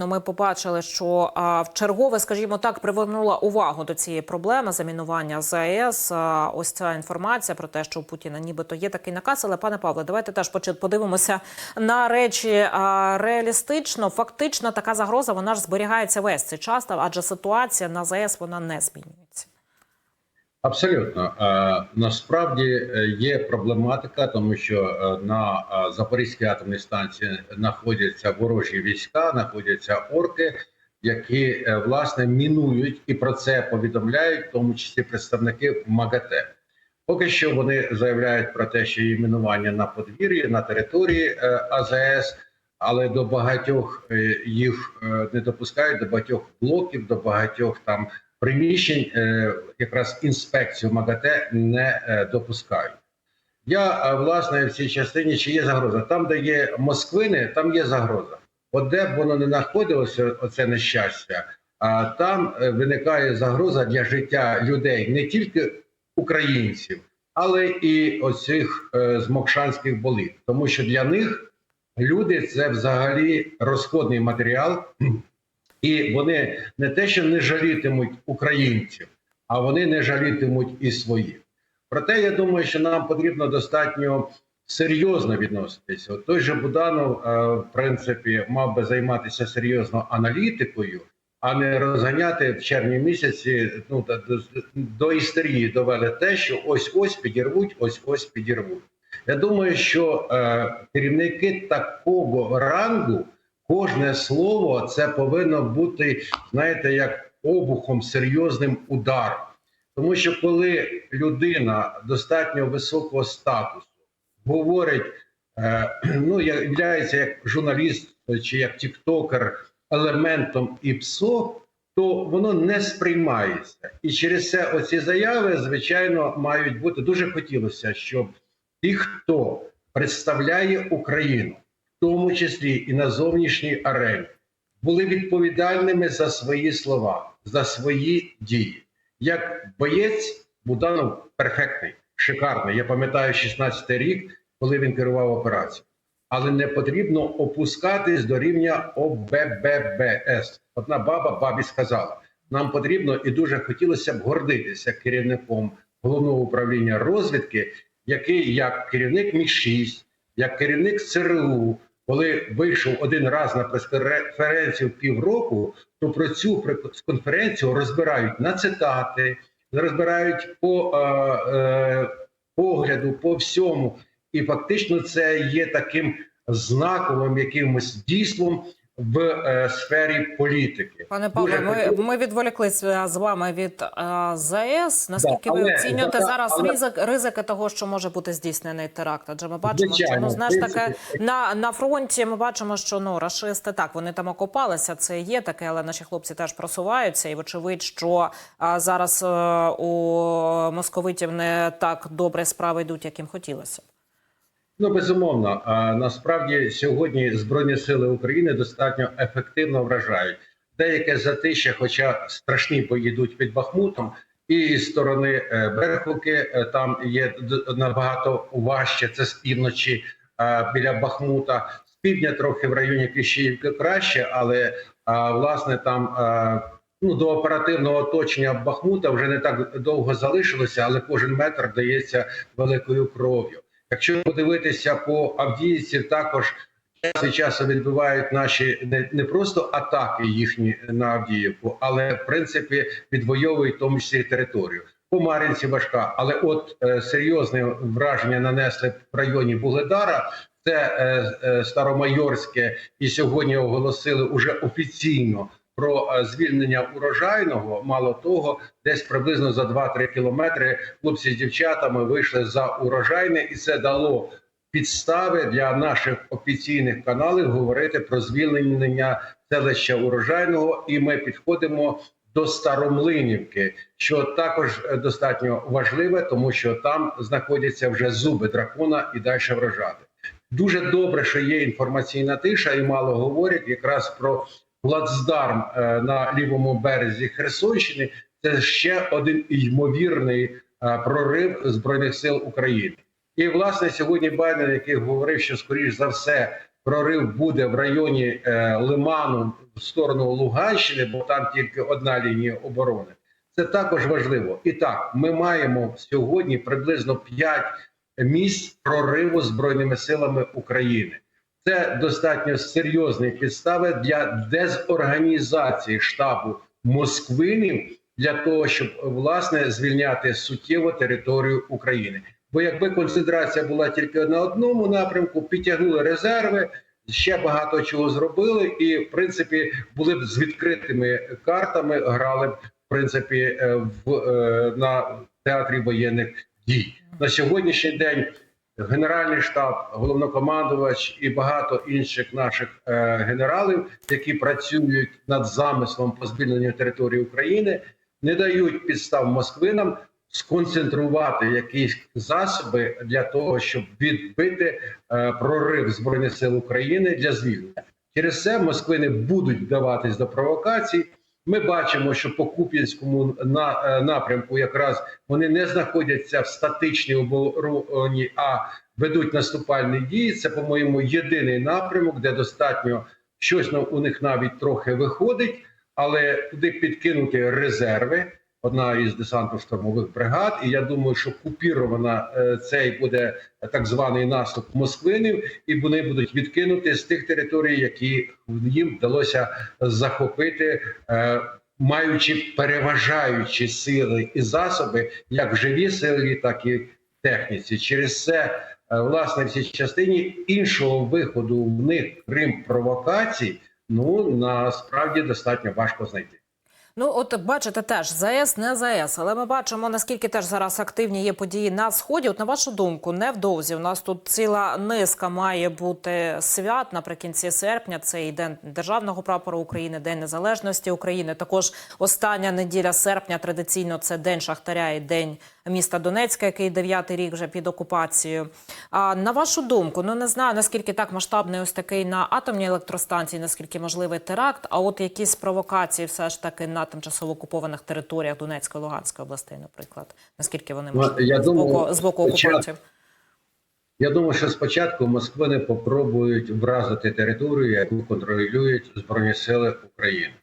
Ну, ми побачили, що в чергове, скажімо так, привернула увагу до цієї проблеми замінування. А, ось ця інформація про те, що у Путіна нібито є такий наказ. Але пане Павле, давайте теж подивимося на речі реалістично. Фактично, така загроза вона ж зберігається весь цей час, адже ситуація на ЗАЕС вона не змінюється. Абсолютно Е, насправді е, є проблематика, тому що е, на Запорізькій атомній станції знаходяться ворожі війська, знаходяться орки, які власне мінують і про це повідомляють, в тому числі представники МАГАТЕ. Поки що вони заявляють про те, що є мінування на подвір'ї на території АЗС, але до багатьох їх не допускають, до багатьох блоків, до багатьох там приміщень е, якраз інспекцію МАГАТЕ не е, допускають. Я е, власне в цій частині чи є загроза? Там, де є Москвини, там є загроза. От де б воно не знаходилося, оце нещастя, а там виникає загроза для життя людей не тільки українців, але і оцих з мокшанських боліт, тому що для них люди це взагалі розходний матеріал, і вони не те, що не жалітимуть українців, а вони не жалітимуть і своїх. Проте я думаю, що нам потрібно достатньо серйозно відноситися. От той же Буданов, е, в принципі, мав би займатися серйозно аналітикою, а не розганяти в червні місяці. Ну до, до істерії довели те, що ось ось підірвуть, ось ось підірвуть. Я думаю, що е, керівники такого рангу, кожне слово це повинно бути, знаєте, як обухом серйозним ударом. Тому що коли людина достатньо високого статусу говорить, е, ну являється як журналіст чи як тіктокер елементом ІПСО, то воно не сприймається. І через це оці заяви, звичайно, мають бути дуже хотілося, щоб ті, хто представляє Україну, тому числі і на зовнішній арені, були відповідальними за свої слова, за свої дії. Як боєць Буданов перфектний, шикарний. Я пам'ятаю 16-й рік, коли він керував операцією. Але не потрібно опускатись до рівня ОБББС. Одна баба бабі сказала: нам потрібно і дуже хотілося б гордитися керівником головного управління розвідки, який як керівник Мі 6 як керівник ЦРУ, коли вийшов один раз на прес-конференцію півроку, то про цю прес-конференцію розбирають на цитати, розбирають по е, е, погляду, по всьому. І фактично це є таким знаковим якимось дійством в е, сфері політики. Пане Дуже ми, ми відволіклися з вами від е, ЗАЕС. Наскільки Да, ви оцінюєте зараз але- ризик, ризики того, що може бути здійснений теракт? Адже ми бачимо, що ну знаєш таке на, на фронті. Ми бачимо, що ну рашисти так вони там окопалися. Це є таке, але наші хлопці теж просуваються. І вочевидь, що а, зараз е, у московитів не так добре справи йдуть, як їм хотілося. Ну безумовно. А насправді сьогодні збройні сили України достатньо ефективно вражають. Деяке затища, хоча страшні бої йдуть під Бахмутом, і з сторони е, Берховки е, там є набагато важче. Це з півночі біля Бахмута, з півдня трохи в районі Кліщіївки краще, але власне там. Ну, до оперативного оточення Бахмута вже не так довго залишилося, але кожен метр дається великою кров'ю. Якщо подивитися по Авдіївці, також час від часу відбувають наші не, не просто атаки їхні на Авдіївку, але в принципі відвоюють в тому числі територію. По Мар'їнці важка, але от е, серйозне враження нанесли в районі Бугледара. Це е, е, Старомайорське, і сьогодні оголосили уже офіційно про е, звільнення урожайного. Мало того, десь приблизно за 2-3 кілометри хлопці з дівчатами вийшли за урожайне, і це дало підстави для наших офіційних каналів говорити про звільнення селища урожайного. І ми підходимо до Старомлинівки, що також е, достатньо важливе, тому що там знаходяться вже зуби дракона і далі вражати. Дуже добре, що є інформаційна тиша, і мало говорять якраз про плацдарм е, на лівому березі Херсонщини. Це ще один ймовірний е, прорив збройних сил України. І власне сьогодні Байден, який говорив, що скоріш за все прорив буде в районі е, Лиману, в сторону Луганщини, бо там тільки одна лінія оборони. Це також важливо. І так, ми маємо сьогодні приблизно 5 місць прориву збройними силами України. Це достатньо серйозні підстави для дезорганізації штабу Москвинів для того, щоб власне звільняти суттєво територію України. Бо якби концентрація була тільки на одному напрямку, підтягнули резерви, ще багато чого зробили, і в принципі були б з відкритими картами, грали б в принципі е, в е, на театрі воєнних дій на сьогоднішній день. Генеральний штаб, головнокомандувач і багато інших наших е, генералів, які працюють над замислом по звільненню території України, не дають підстав москвинам сконцентрувати якісь засоби для того, щоб відбити е, прорив збройних сил України для звільнення. Через це москвини будуть вдаватись до провокацій. Ми бачимо, що по Куп'янському на, е, напрямку якраз вони не знаходяться в статичній обороні, а ведуть наступальні дії. Це, по-моєму, єдиний напрямок, де достатньо щось у них навіть трохи виходить, але туди підкинути резерви. Одна із десантно-штурмових бригад, і я думаю, що купірована е, цей буде так званий наступ москвинів, і вони будуть відкинути з тих територій, які їм вдалося захопити, е, маючи переважаючі сили і засоби, як в живій силі, так і в техніці. Через це е, власне в цій частині іншого виходу в них крім провокацій, ну насправді достатньо важко знайти. Ну, от бачите, теж ЗАЕС не ЗАЕС, але ми бачимо наскільки теж зараз активні є події на сході. От на вашу думку, невдовзі у нас тут ціла низка має бути свят наприкінці серпня. Це і день державного прапору України, День Незалежності України. Також остання неділя серпня традиційно це день Шахтаря і день міста Донецька, який дев'ятий рік вже під окупацією. А на вашу думку, ну не знаю наскільки так масштабний ось такий на атомній електростанції, наскільки можливий теракт, а от якісь провокації, все ж таки на тимчасово окупованих територіях Донецької Луганської областей, наприклад, наскільки вони Ну, я з боку з боку окупантів? Я думаю, що спочатку москвини попробують вразити територію, яку контролюють Збройні Сили України.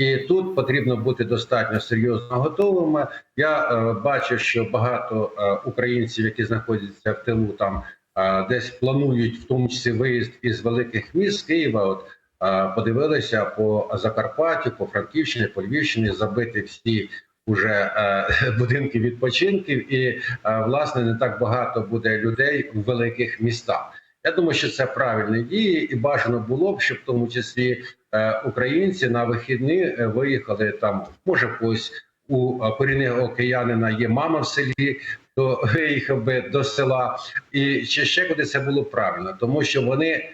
І тут потрібно бути достатньо серйозно готовими. Я е, бачу, що багато е, українців, які знаходяться в тилу, там е, десь планують, в тому числі виїзд із великих міст Києва. От е, подивилися по Закарпаттю, по Франківщині, по Львівщині, забити всі уже е, будинки відпочинків, і е, власне не так багато буде людей в великих містах. Я думаю, що це правильні дії, і бажано було б, щоб в тому числі е, українці на вихідні е, виїхали там. Може, когось у е, корінного киянина є мама в селі, то виїхав би до села, і чи ще куди це було правильно, тому що вони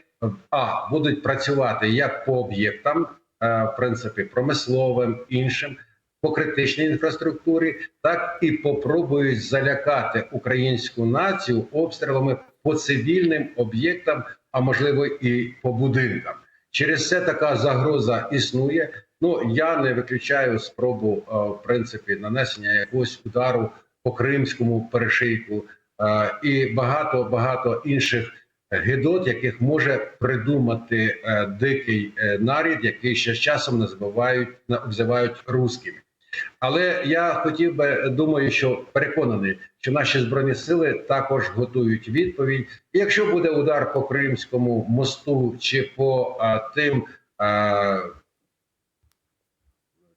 а будуть працювати як по об'єктам, в принципі, промисловим іншим по критичній інфраструктурі, так і попробують залякати українську націю обстрілами по цивільним об'єктам, а можливо і по будинкам. Через це така загроза існує. Ну я не виключаю спробу е, в принципі нанесення якогось удару по кримському перешийку е, і багато багато інших гидот, яких може придумати е, дикий нарід, який ще з часом називають називають русскими. Але я хотів би думаю, що переконаний, що наші збройні сили також готують відповідь. Якщо буде удар по Кримському мосту чи по а, тим а,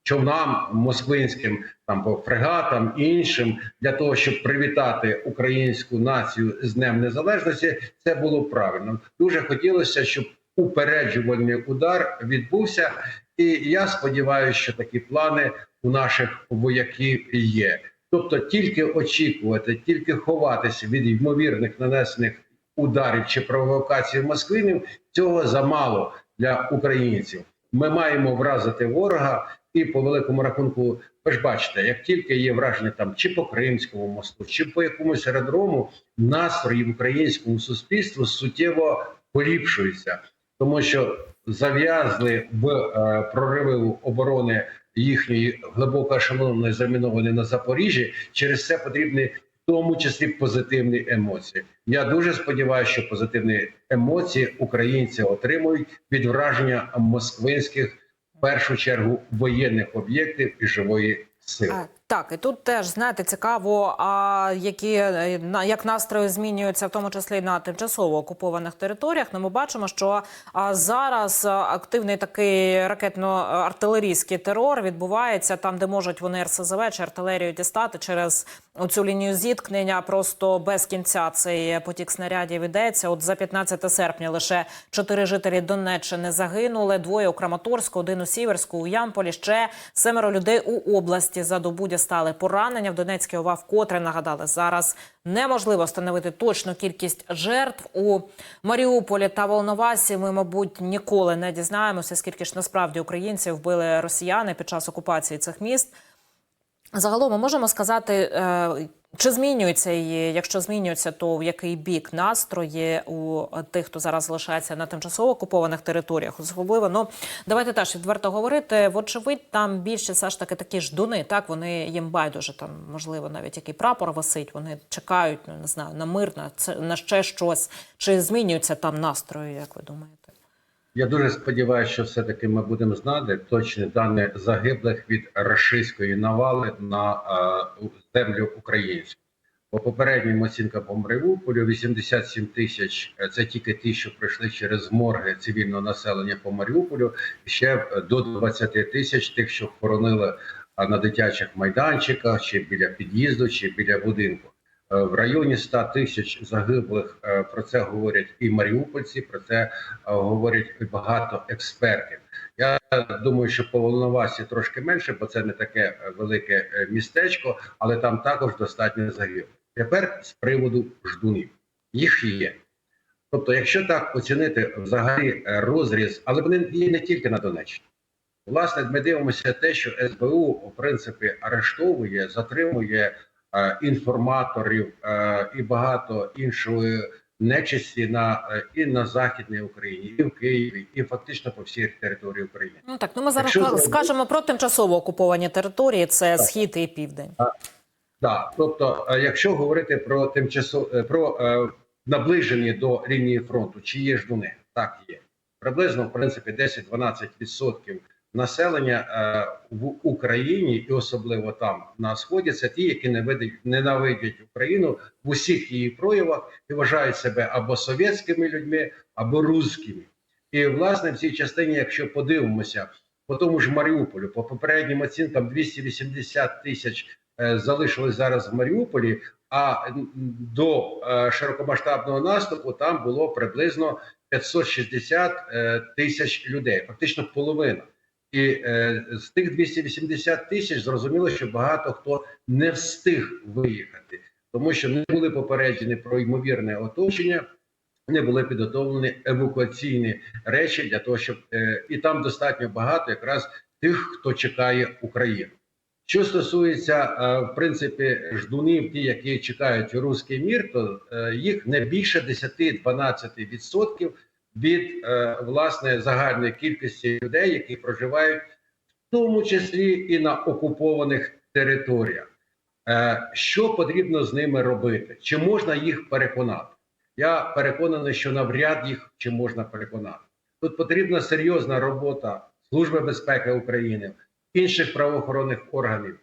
човнам москвинським, там по фрегатам іншим, для того, щоб привітати українську націю з Днем Незалежності, це було правильно. Дуже хотілося, щоб упереджувальний удар відбувся, і я сподіваюся, що такі плани у наших вояків є. Тобто, тільки очікувати, тільки ховатися від ймовірних нанесених ударів чи провокацій москвинів, цього замало для українців. Ми маємо вразити ворога, і по великому рахунку, ви ж бачите, як тільки є враження там чи по Кримському мосту, чи по якомусь аеродрому, настрої в українському суспільству суттєво поліпшуються, тому що зав'язли в е, прориви оборони їхньої глибоко ешелонної замінованої на Запоріжжі. Через це потрібні в тому числі позитивні емоції. Я дуже сподіваюся, що позитивні емоції українці отримують від враження москвинських в першу чергу воєнних об'єктів і живої сили. Так, і тут теж знаєте цікаво, а які е, як настрої змінюються, в тому числі на тимчасово окупованих територіях. Ну, ми бачимо, що зараз активний такий ракетно-артилерійський терор відбувається там, де можуть вони РСЗВ чи артилерію дістати через оцю лінію зіткнення. Просто без кінця цей потік снарядів йдеться. От за 15 серпня лише чотири жителі Донеччини загинули. Двоє у Краматорську, один у Сіверську, у Ямполі. Ще семеро людей у області за добу дістали поранення. В Донецькій ОВА вкотре нагадали зараз. Неможливо встановити точну кількість жертв у Маріуполі та Волновасі. Ми, мабуть, ніколи не дізнаємося, скільки ж насправді українців вбили росіяни під час окупації цих міст. Загалом ми можемо сказати, е, чи змінюється і якщо змінюється, то в який бік настрої у тих, хто зараз залишається на тимчасово окупованих територіях, особливо ну давайте теж відверто говорити. Вочевидь, там більше все ж таки такі ждуни. Так вони їм байдуже там, можливо, навіть який прапор висить. Вони чекають, ну не знаю, на мир, на це на ще щось. Чи змінюються там настрої? Як ви думаєте? Я дуже сподіваюся, що все-таки ми будемо знати точні дані загиблих від рашистської навали на е, землю українську. По попереднім оцінкам по Маріуполю 87 тисяч е, це тільки ті, що пройшли через морги цивільного населення по Маріуполю. Ще е, до 20 тисяч тих, що хоронили на дитячих майданчиках, чи біля під'їзду, чи біля будинку. Е, В районі 100 тисяч загиблих е, про це говорять і маріупольці, про це е, говорять багато експертів. Я думаю, що по Волновасі трошки менше, бо це не таке велике містечко, але там також достатньо загиблих. Тепер з приводу ждунів. Їх є. Тобто, якщо так оцінити взагалі розріз, але вони є не тільки на Донеччині. Власне, ми дивимося те, що СБУ в принципі арештовує, затримує інформаторів е, і багато іншої нечисті на е, і на західній Україні, і в Києві, і фактично по всій території України. Ну так, ну ми зараз Якщо скажемо про тимчасово окуповані території. Це Так. схід і південь. Да, тобто, е, якщо говорити про тимчасово е, про е, наближені до лінії фронту, чи є ждуни? Так є приблизно в принципі 10-12% населення е, в Україні, і особливо там на сході, це ті, які не видять, ненавидять Україну в усіх її проявах і вважають себе або совєтськими людьми, або русскими. І власне в цій частині, якщо подивимося по тому ж Маріуполю, по попереднім оцінкам 280 тисяч е, залишилось зараз в Маріуполі. А до е, широкомасштабного наступу там було приблизно 560 е, тисяч людей, фактично половина. І е, з тих 280 тисяч зрозуміло, що багато хто не встиг виїхати, тому що не були попереджені про ймовірне оточення, не були підготовлені евакуаційні речі для того, щоб е, і там достатньо багато якраз тих, хто чекає Україну. Що стосується е, в принципі ждунів, ті, які чекають руський мір, то е, їх не більше 10-12% від е, власне загальної кількості людей, які проживають, в тому числі і на окупованих територіях. Е, Що потрібно з ними робити? Чи можна їх переконати? Я переконаний, що навряд їх чи можна переконати. Тут потрібна серйозна робота Служби безпеки України, інших правоохоронних органів.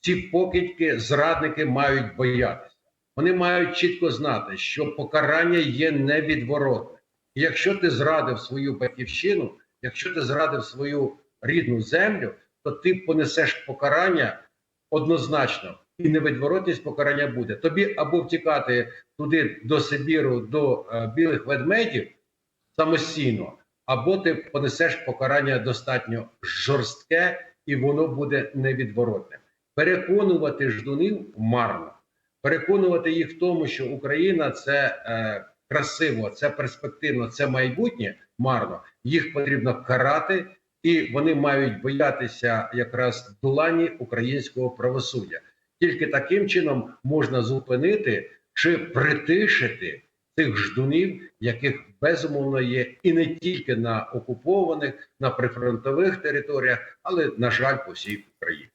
Ці покидьки, зрадники мають боятися. Вони мають чітко знати, що покарання є невідворотне. Якщо ти зрадив свою батьківщину, якщо ти зрадив свою рідну землю, то ти понесеш покарання однозначно, і невідворотність покарання буде. Тобі або втікати туди до Сибіру, до е, білих ведмедів самостійно, або ти понесеш покарання достатньо жорстке, і воно буде невідворотне. Переконувати ждунів марно, переконувати їх в тому, що Україна це е, красиво, це перспективно, це майбутнє марно. Їх потрібно карати, і вони мають боятися якраз долані українського правосуддя. Тільки таким чином можна зупинити чи притишити тих ждунів, яких безумовно є, і не тільки на окупованих, на прифронтових територіях, але на жаль, по всій Україні.